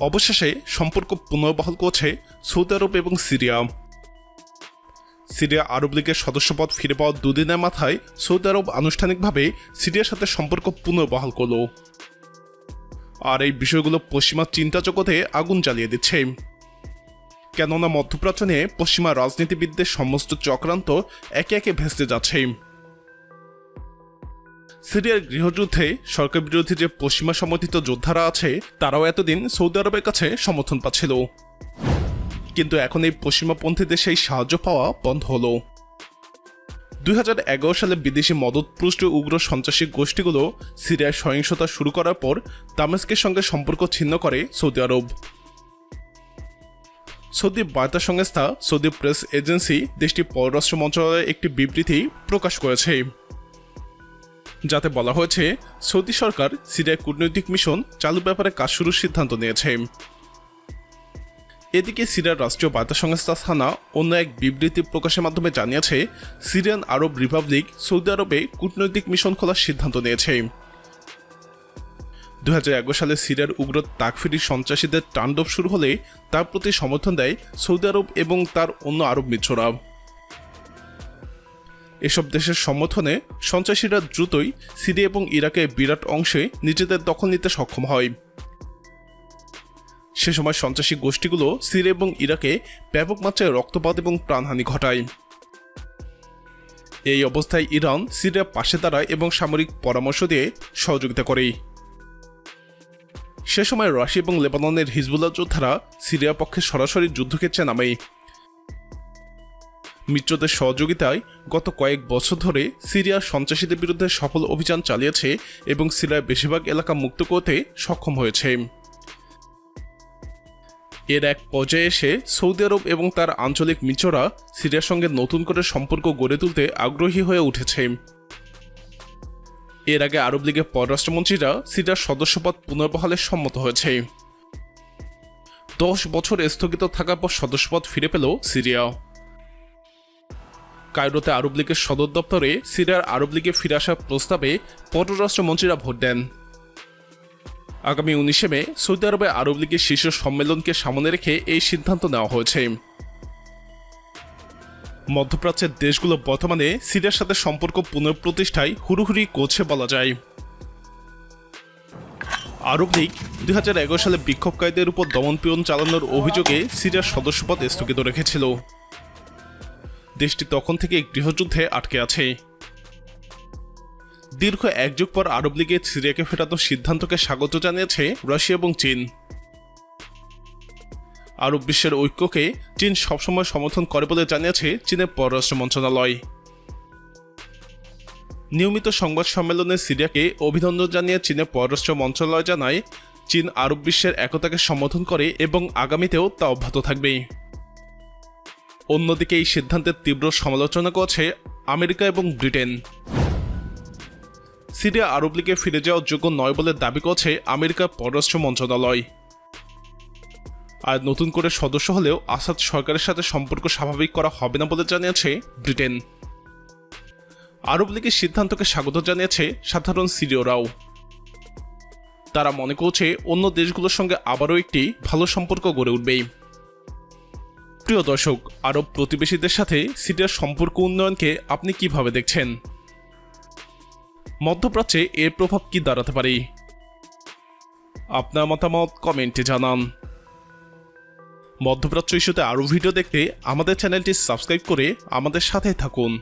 অবশেষে সম্পর্ক পুনর্বহাল করছে সৌদি আরব এবং সিরিয়া। সিরিয়া আরব লীগের সদস্যপদ ফিরে পাওয়ার দুদিনের মাথায় সৌদি আরব আনুষ্ঠানিকভাবে সিরিয়ার সাথে সম্পর্ক পুনর্বহাল করল। আর এই বিষয়গুলো পশ্চিমা চিন্তা জগতে আগুন জ্বালিয়ে দিচ্ছে। কেননা মধ্যপ্রাচ্য নিয়ে পশ্চিমা রাজনীতিবিদদের সমস্ত চক্রান্ত একে একে ভেস্তে যাচ্ছে। সিরিয়ার গৃহযুদ্ধে সরকার বিরোধী যে পশ্চিমা সমর্থিত যোদ্ধারা আছে, তারাও এতদিন সৌদি আরবের কাছে সমর্থন পাচ্ছিল। কিন্তু এখন এই পশ্চিমাপন্থীদের সেই সাহায্য পাওয়া বন্ধ হলো। দুই হাজার এগারো সালে বিদেশি মদতপুষ্ট উগ্র সন্ত্রাসী গোষ্ঠীগুলো সিরিয়ায় সহিংসতা শুরু করার পর দামেস্কের সঙ্গে সম্পর্ক ছিন্ন করে সৌদি আরব। সৌদি বার্তা সংস্থা সৌদি প্রেস এজেন্সি দেশটির পররাষ্ট্র মন্ত্রণালয়ের একটি বিবৃতি প্রকাশ করেছে। যাতে বলা হয়েছে, সৌদি সরকার সিরিয়ায় কূটনৈতিক মিশন চালু ব্যাপারে কাজ শুরুর সিদ্ধান্ত নিয়েছে। এদিকে সিরিয়ার রাষ্ট্রীয় বার্তা সংস্থা সানা অন্য এক বিবৃতি প্রকাশের মাধ্যমে জানিয়েছে, সিরিয়ান আরব রিপাবলিক সৌদি আরবে কূটনৈতিক মিশন খোলার সিদ্ধান্ত নিয়েছে। দু হাজার এগারো সালে সিরিয়ার উগ্র তাকফিরি সন্ত্রাসীদের তাণ্ডব শুরু হলে তার প্রতি সমর্থন দেয় সৌদি আরব এবং তার অন্য আরব মিত্ররা। এসব দেশের সমর্থনে সন্ত্রাসীরা দ্রুতই সিরিয়া এবং ইরাকের বিরাট অংশে নিজেদের দখল নিতে সক্ষম হয়। সে সময় সন্ত্রাসী গোষ্ঠীগুলো সিরিয়া এবং ইরাকে ব্যাপক মাত্রায় রক্তপাত এবং প্রাণহানি ঘটায়। এই অবস্থায় ইরান সিরিয়ার পাশে দাঁড়ায় এবং সামরিক পরামর্শ দিয়ে সহযোগিতা করে। সে সময় রাশিয়া এবং লেবাননের হিজবুল্লাহ যোদ্ধারা সিরিয়ার পক্ষে সরাসরি যুদ্ধক্ষেত্রে নামে। মিত্রদের সহযোগিতায় গত কয়েক বছর ধরে সিরিয়া সন্ত্রাসীদের বিরুদ্ধে সফল অভিযান চালিয়েছে এবং সিরিয়ার বেশিরভাগ এলাকা মুক্ত করতে সক্ষম হয়েছে। এর এক পর্যায়ে এসে সৌদি আরব এবং তার আঞ্চলিক মিত্ররা সিরিয়ার সঙ্গে নতুন করে সম্পর্ক গড়ে তুলতে আগ্রহী হয়ে উঠেছে। এর আগে আরব লীগের পররাষ্ট্রমন্ত্রীরা সিরিয়ার সদস্যপদ পুনর্বহালে সম্মত হয়েছে। দশ বছর স্থগিত থাকার পর সদস্যপদ ফিরে পেল সিরিয়া। কায়রোতে আরব লীগের সদর দপ্তরে সিরিয়ার আরব লীগে ফিরে আসার প্রস্তাবে পররাষ্ট্রমন্ত্রীরা ভোট দেন। আগামী উনিশে মে সৌদি আরবে আরব লীগের শীর্ষ সম্মেলনকে সামনে রেখে এই সিদ্ধান্ত নেওয়া হয়েছে। মধ্যপ্রাচ্যের দেশগুলো বর্তমানে সিরিয়ার সাথে সম্পর্ক পুনঃপ্রতিষ্ঠায় হুড়ুহুড়ি করছে বলা যায়। আরব লীগ দু হাজার এগারো সালে বিক্ষোভকারীদের উপর দমনপীড়ন চালানোর অভিযোগে সিরিয়ার সদস্যপদ স্থগিত রেখেছিল। দেশটি তখন থেকে গৃহযুদ্ধে আটকে আছে। দীর্ঘ এক যুগ পর আরব লীগে সিরিয়াকে ফেরানোর সিদ্ধান্তকে স্বাগত জানিয়েছে রাশিয়া এবং চীন। আরব বিশ্বের ঐক্যকে চীন সবসময় সমর্থন করে বলে জানিয়েছে চীনের পররাষ্ট্র মন্ত্রণালয়। নিয়মিত সংবাদ সম্মেলনে সিরিয়াকে অভিনন্দন জানিয়ে চীনের পররাষ্ট্র মন্ত্রণালয় জানায়, চীন আরব বিশ্বের একতাকে সমর্থন করে এবং আগামীতেও তা অব্যাহত থাকবে অন্যদিকে এই সিদ্ধান্তের তীব্র সমালোচনা করছে আমেরিকা এবং ব্রিটেন। সিরিয়া আরব লীগে ফিরে যাওয়ার যোগ্য নয় বলে দাবি করছে আমেরিকার পররাষ্ট্র মন্ত্রণালয়। আর নতুন করে সদস্য হলেও আসাদ সরকারের সাথে সম্পর্ক স্বাভাবিক করা হবে না বলে জানিয়েছে ব্রিটেন। আরব লীগের সিদ্ধান্তকে স্বাগত জানিয়েছে সাধারণ সিরিয়রাও। তারা মনে করছে অন্য দেশগুলোর সঙ্গে আবারও একটি ভালো সম্পর্ক গড়ে উঠবে প্রিয় দর্শক, আরব প্রতিবেশীদের সাথে সিরিয়ার সম্পর্ক উন্নয়নকে আপনি কীভাবে দেখছেন? মধ্যপ্রাচ্যে এর প্রভাব কি দাঁড়াতে পারে? আপনার মতামত কমেন্টে জানান। মধ্যপ্রাচ্য ইস্যুতে আরও ভিডিও দেখতে আমাদের চ্যানেলটি সাবস্ক্রাইব করে আমাদের সাথে থাকুন।